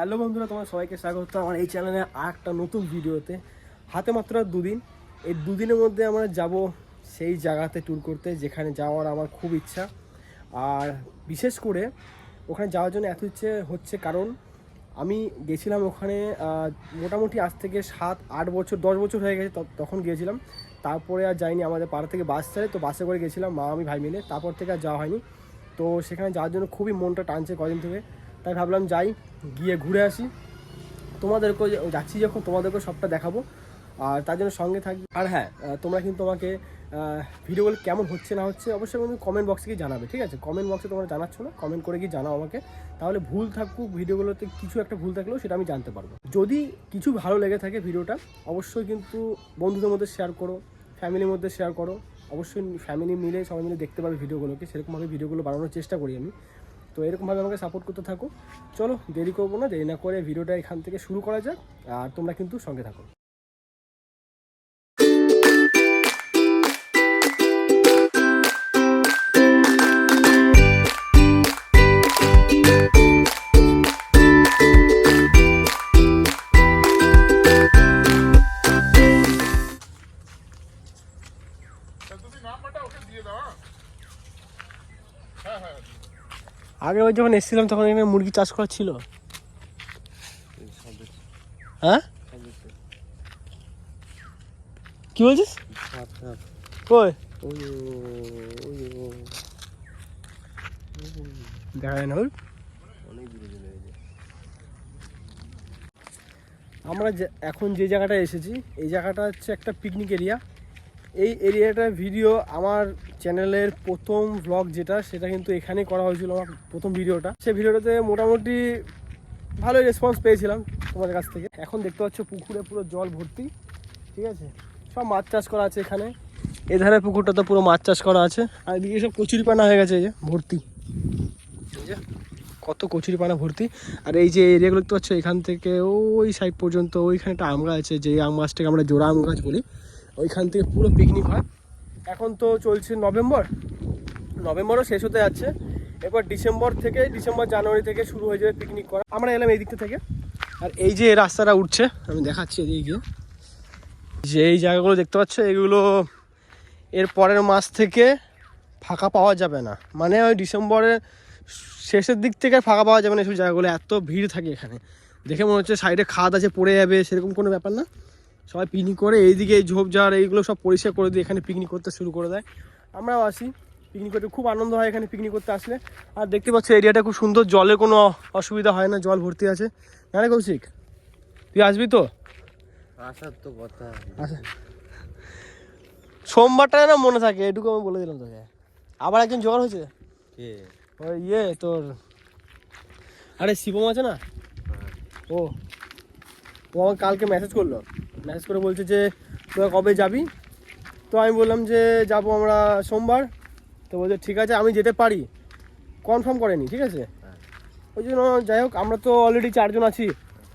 Hello বন্ধুরা তোমার সবাইকে স্বাগত। আমার এই চ্যানেলে আর একটা নতুন ভিডিওতে। হাতে মাত্র দুদিন। এই দুদিনের মধ্যে আমরা যাব সেই জায়গাতে ট্যুর করতে, যেখানে যাওয়ার আমার খুব ইচ্ছা। আর বিশেষ করে ওখানে যাওয়ার জন্য এত ইচ্ছে হচ্ছে কারণ আমি গেছিলাম ওখানে মোটামুটি আজ থেকে সাত, আট বছর, দশ বছর হয়ে গেছে তখন গিয়েছিলাম। তারপরে আর যাইনি, আমাদের পাড়া থেকে বাস ছাড়ে তো বাসে করে গেছিলাম মা, আমি, ভাই মিলে। তারপর থেকে আর যাওয়া হয়নি। তো সেখানে যাওয়ার জন্য খুবই মনটা টানছে কদিন থেকে। তাই ভাবলাম যাই, গিয়ে ঘুরে আসি। তোমাদেরকেও যে- যাচ্ছি যখন, তোমাদেরকেও সবটা দেখাবো। আর তার জন্য সঙ্গে থাকবে আর হ্যাঁ তোমরা কিন্তু আমাকে ভিডিওগুলো কেমন হচ্ছে না হচ্ছে অবশ্যই কিন্তু কমেন্ট বক্সে গিয়ে জানাবে, ঠিক আছে? কমেন্ট বক্সে তোমরা জানাচ্ছ না কমেন্ট করে গিয়ে জানাও আমাকে। তাহলে ভুল থাকুক ভিডিওগুলোতে কিছু একটা ভুল থাকলেও সেটা আমি জানতে পারব। যদি কিছু ভালো লেগে থাকে ভিডিওটা অবশ্যই কিন্তু বন্ধুদের মধ্যে শেয়ার করো ফ্যামিলির মধ্যে শেয়ার করো। অবশ্যই ফ্যামিলি মিলে সবাই মিলে দেখতে পাবে ভিডিওগুলোকে সেরকমভাবে ভিডিওগুলো বানানোর চেষ্টা করি আমি। তো এরকমভাবে আমাকে সাপোর্ট করতে থাকো। চলো দেরি করব না, দেরি না করে ভিডিওটা এখান থেকে শুরু করা যাক, আর তোমরা কিন্তু সঙ্গে থাকো। আগের বার যখন এসেছিলাম তখন এখানে মুরগি চাষ করা ছিল। হ্যাঁ? কি বলছিস? কই? আমরা এখন যে জায়গাটায় এসেছি, এই জায়গাটা হচ্ছে একটা পিকনিক এরিয়া এই এরিয়াটার ভিডিও আমার চ্যানেলের প্রথম ব্লগ যেটা, সেটা কিন্তু এখানেই করা হয়েছিল আমার প্রথম ভিডিওটা সেই ভিডিওটাতে মোটামুটি ভালোই রেসপন্স পেয়েছিলাম তোমাদের কাছ থেকে। এখন দেখতে পাচ্ছ পুকুরে পুরো জল ভর্তি, ঠিক আছে? সব মাছ চাষ করা আছে এখানে। এধারে পুকুরটাতে পুরো মাছ চাষ করা আছে। আর এদিকে সব কচুরিপানা হয়ে গেছে এই যে, ভর্তি। কত কচুরিপানা ভর্তি। আর এই যে এরিয়াগুলো দেখতে পাচ্ছ, এখান থেকে ওই সাইড পর্যন্ত ওইখানে একটা আম গাছ আছে যে আম গাছটাকে আমরা জোড়া আম গাছ বলি। ওইখান থেকে পুরো পিকনিক হয়। এখন তো চলছে নভেম্বর। নভেম্বরও শেষ হতে যাচ্ছে। এরপর ডিসেম্বর থেকে, ডিসেম্বর, জানুয়ারি থেকে শুরু হয়ে যাবে পিকনিক করা। আমরা এলাম এই দিকটা থেকে। আর এই যে রাস্তাটা উঠছে, আমি দেখাচ্ছি এদিকে গিয়ে। যে এই জায়গাগুলো দেখতে পাচ্ছ, এগুলো এর পরের মাস থেকে ফাঁকা পাওয়া যাবে না। মানে ওই ডিসেম্বরের শেষের দিক থেকে ফাঁকা পাওয়া যাবে না এইসব জায়গাগুলো। এত ভিড় থাকে এখানে। দেখে মনে হচ্ছে সাইডে খাদ আছে, পড়ে যাবে, সেরকম কোনো ব্যাপার না। সবাই পিকনিক করে এইদিকে এই ঝোপঝাড় এইগুলো সব পরিষ্কার করে দিয়ে এখানে পিকনিক করতে শুরু করে দেয়। আমরাও আসি। পিকনিক করতে খুব আনন্দ হয় এখানে পিকনিক করতে আসলে। আর দেখতে পাচ্ছ এরিয়াটা খুব সুন্দর জলের কোনো অসুবিধা হয় না জল ভর্তি আছে। না রে কৌশিক? তুই আসবি তো? আসার তো কথা। আচ্ছা। সোমবারটা না মনে থাকে এটুকু আমি বলে দিলাম তোকে। আবার একজন জ্বর হয়েছে? ওই ইয়ে তোর আরে শিবম আছে না? ও। ও আমাকে কালকে মেসেজ করল। মেসেজ করে বলছে যে তোরা কবে যাবি? তো আমি বললাম যে যাব আমরা সোমবার। তো বলছে ঠিক আছে আমি যেতে পারি। কনফার্ম করেনি ঠিক আছে? ওই জন্য যাই হোক আমরা তো অলরেডি চারজন আছি।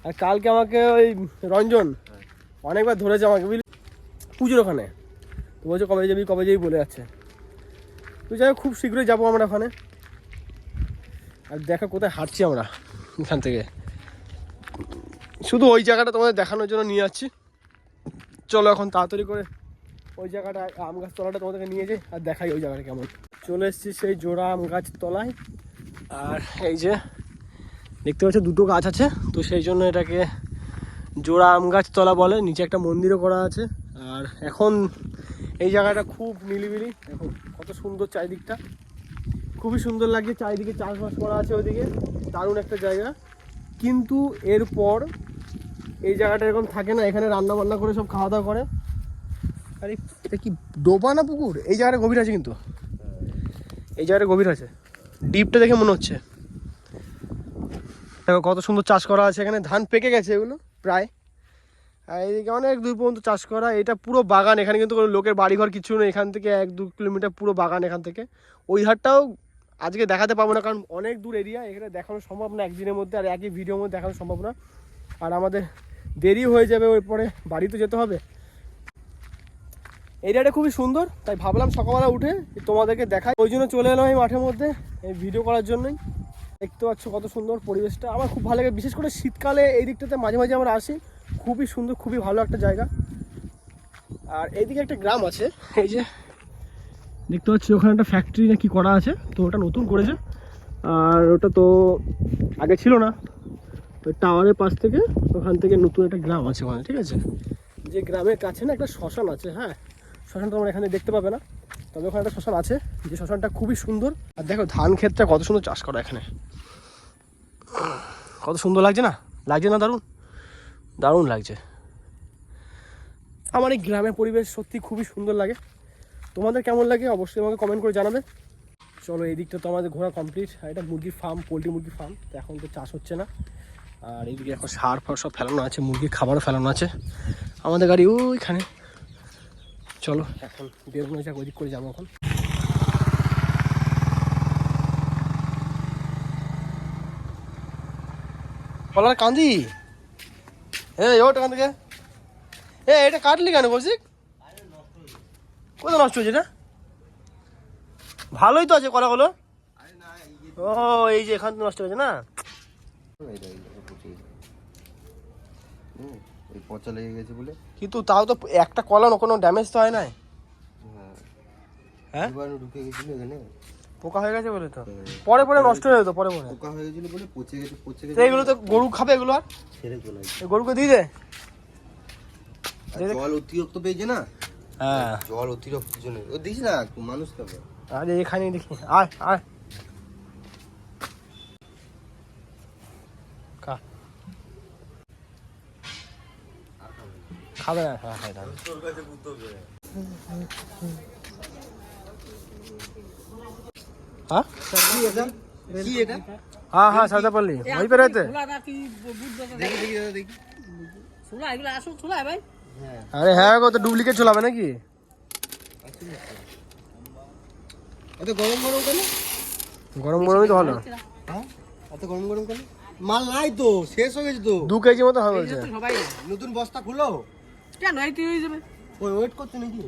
আর কালকে আমাকে ওই রঞ্জন অনেকবার ধরেছে আমাকে বুঝলি? পুজোর ওখানে। তো বলছে কবে যাবি কবে যাবি? বলে যাচ্ছে। তো যাই হোক খুব শীঘ্রই যাব আমরা ওখানে। আর দেখা কোথায় হাঁটছি আমরা এখান থেকে। শুধু ওই জায়গাটা তোমাদের দেখানোর জন্য নিয়ে যাচ্ছি চলো এখন তাড়াতাড়ি করে ওই জায়গাটা, আম গাছ তলাটা তোমাদেরকে নিয়ে যাই আর দেখাই ওই জায়গাটা কেমন। চলে এসেছি সেই জোড়া আম গাছ তলায়। আর এই যে, দেখতে পাচ্ছ দুটো গাছ আছে, তো সেই জন্য এটাকে জোড়া আম গাছ তলা বলে। নিচে একটা মন্দিরও করা আছে। আর এখন এই জায়গাটা খুব নিলিবিলি দেখো, কত সুন্দর চারিদিকটা। খুবই সুন্দর লাগছে, চারিদিকে চাষবাস করা আছে ওইদিকে। দারুণ একটা জায়গা। কিন্তু এরপর এই জায়গাটা এরকম থাকে না, এখানে রান্না বান্না করে সব খাওয়া দাওয়া করে। আরে, এটা কি ডোবা না পুকুর? এই জায়গাটা গভীর আছে কিন্তু। এই জায়গাটা গভীর আছে। ডিপটা দেখে মনে হচ্ছে। দেখো কত সুন্দর চাষ করা আছে এখানে। ধান পেকে গেছে এগুলো, প্রায়। আর এইদিকে অনেক দূর পর্যন্ত চাষ করা। এটা পুরো বাগান, এখানে কিন্তু কোনো লোকের বাড়িঘর কিছু নেই। এখান থেকে এক দু কিলোমিটার পুরো বাগান এখান থেকে। ওই ধারটাও আজকে দেখাতে পারব না, কারণ অনেক দূর এরিয়া। এখানে দেখানো সম্ভব না, একদিনের মধ্যে আর একই ভিডিওর মধ্যে দেখানো সম্ভব না। আর আমাদের দেরি হয়ে যাবে ওই পরে বাড়িতে যেতে হবে। এরিয়াটা খুবই সুন্দর, তাই ভাবলাম সকালবেলা উঠে তোমাদেরকে দেখাই। ওই জন্য চলে এলাম এই মাঠের মধ্যে, এই ভিডিও করার জন্যই। দেখতে পাচ্ছ কত সুন্দর পরিবেশটা। আমার খুব ভালো লাগে, বিশেষ করে শীতকালে এই দিকটাতে মাঝে মাঝে আমরা আসি। খুবই সুন্দর, খুবই ভালো একটা জায়গা। আর এইদিকে একটা গ্রাম আছে, এই যে দেখতে পাচ্ছি ওখানে একটা ফ্যাক্টরি না কি করা আছে, তো ওটা নতুন করেছে। আর ওটা তো আগে ছিল না তো টাওয়ারের পাশ থেকে ওখান থেকে নতুন একটা গ্রাম আছে ওখানে, ঠিক আছে? যে গ্রামের কাছে না একটা শ্মশান আছে হ্যাঁ? শ্মশান তোমরা এখানে দেখতে পাবে না। তবে ওখানে একটা শ্মশান আছে, যে শ্মশানটা খুবই সুন্দর। আর দেখো, ধান ক্ষেতটা কত সুন্দর চাষ করা এখানে। কত সুন্দর লাগছে না? লাগছে না দারুণ? দারুণ লাগছে। আমার এই গ্রামের পরিবেশ সত্যি খুবই সুন্দর লাগে। তোমাদের কেমন লাগে অবশ্যই আমাকে কমেন্ট করে জানাবে। চলো, এই দিকটা তো আমাদের ঘোরা কমপ্লিট এটা মুরগির ফার্ম পোলট্রি মুরগির ফার্ম তো এখন তো চাষ হচ্ছে না। আর এইদিকে এখন সার ফার সব ফেলানো আছে, মুরগির খাবারও ফেলানো আছে। আমাদের গাড়ি ওইখানে। চলো, এখন বেরোনো যাক ওই করে যাব এখন। বলার কান্দি? এ ওটা কান থেকে। এ এটা কাটলি কেন বলছি কোথায় নষ্ট হয়েছে এটা? ভালোই তো আছে কলাগুলো। ও, এই যে এখান থেকে নষ্ট হয়েছে না এইটা, এইটা, পচে গেছে। হুম, ওই পচা লেগে গেছে বলে। কিন্তু তাও তো একটা কলা কোনো ড্যামেজ তো হয় নাই। হ্যাঁ হ্যাঁ? জীবাণু ঢুকে গেছিল এখানে। পোকা হয়ে গেছে বলে তো? পরে পরে নষ্ট হয়ে যেত পরে পরে। পোকা হয়ে গেছিল বলে পচে গেছে পচে গেছে। এগুলো তো গরু খাবে এগুলো আর? ছেড়ে চলে গরুকে দিয়ে দে। জল অতিরিক্ত পেয়েছে না? হ্যাঁ। জল অতিরিক্ত জন্য। ও দিস না মানুষ খাবে। আরে এখানে দেখি। আয় আয়। খাবে না খাই না হ্যাঁ হ্যাঁ সাদাপল্লি ওই পেরাইতে আরে হ্যাঁ গো তো ডুপ্লিকেট চলাবে নাকি? গরম গরম কেন? গরম গরমই তো ভালো। হ্যাঁ? অত গরম গরম কেন? মাল নাই তো শেষ হয়ে গেছে তো। দু কেজি মতো হবে নতুন বস্তা খুলো। কেন এই তুই হয়ে যাবে ওই ওয়েট করছে নাকি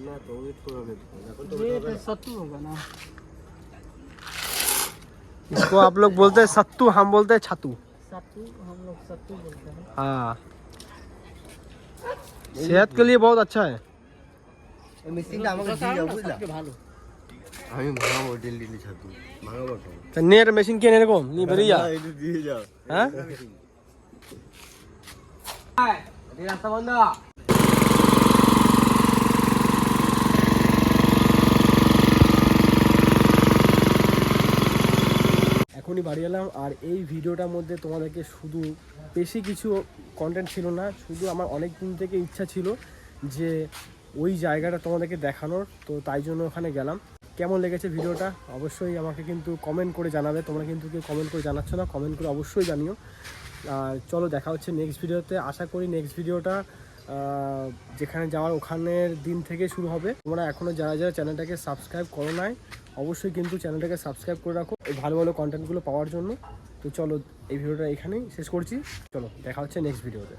না তো ওয়েট করে হবে এখন তো সত্তর হবে না इसको आप लोग बोलते हैं सत्तू हम बोलते हैं छतू सत्तू हम लोग सत्तू बोलते हैं हाँ सेहत के लिए बहुत अच्छा है এই মেশিনটা আমাকে দিয়ে যাও বুঝলা সবচেয়ে ভালো আমি ভাঙাবো ডেলি ডেলি ছাতু ভাঙাবো তো তো নেট মেশিন কে এরকম নি বেরিয়া না, এটা দিয়ে যাও হ্যাঁ এখনই বাড়ি এলাম, আর এই ভিডিওটার মধ্যে তোমাদেরকে শুধু বেশি কিছু কন্টেন্ট ছিল না, শুধু আমার অনেক দিন থেকে ইচ্ছা ছিল যে ওই জায়গাটা তোমাদেরকে দেখানোর, তো তাই জন্য ওখানে গেলাম। কেমন লেগেছে ভিডিওটা? অবশ্যই আমাকে কিন্তু কমেন্ট করে জানাবে। তোমরা কিন্তু কেউ কমেন্ট করে জানাচ্ছ না কমেন্ট করে অবশ্যই জানিও। আর চলো দেখা হচ্ছে নেক্সট ভিডিওতে আশা করি নেক্সট ভিডিওটা যেখানে যাওয়ার ওখানের দিন থেকে শুরু হবে। তোমরা এখনও যারা যারা চ্যানেলটাকে সাবস্ক্রাইব করো নাই, অবশ্যই কিন্তু চ্যানেলটাকে সাবস্ক্রাইব করে রাখো এই ভালো ভালো কন্টেন্টগুলো পাওয়ার জন্য। তো চলো এই ভিডিওটা এখানেই শেষ করছি। চলো, দেখা হচ্ছে নেক্সট ভিডিওতে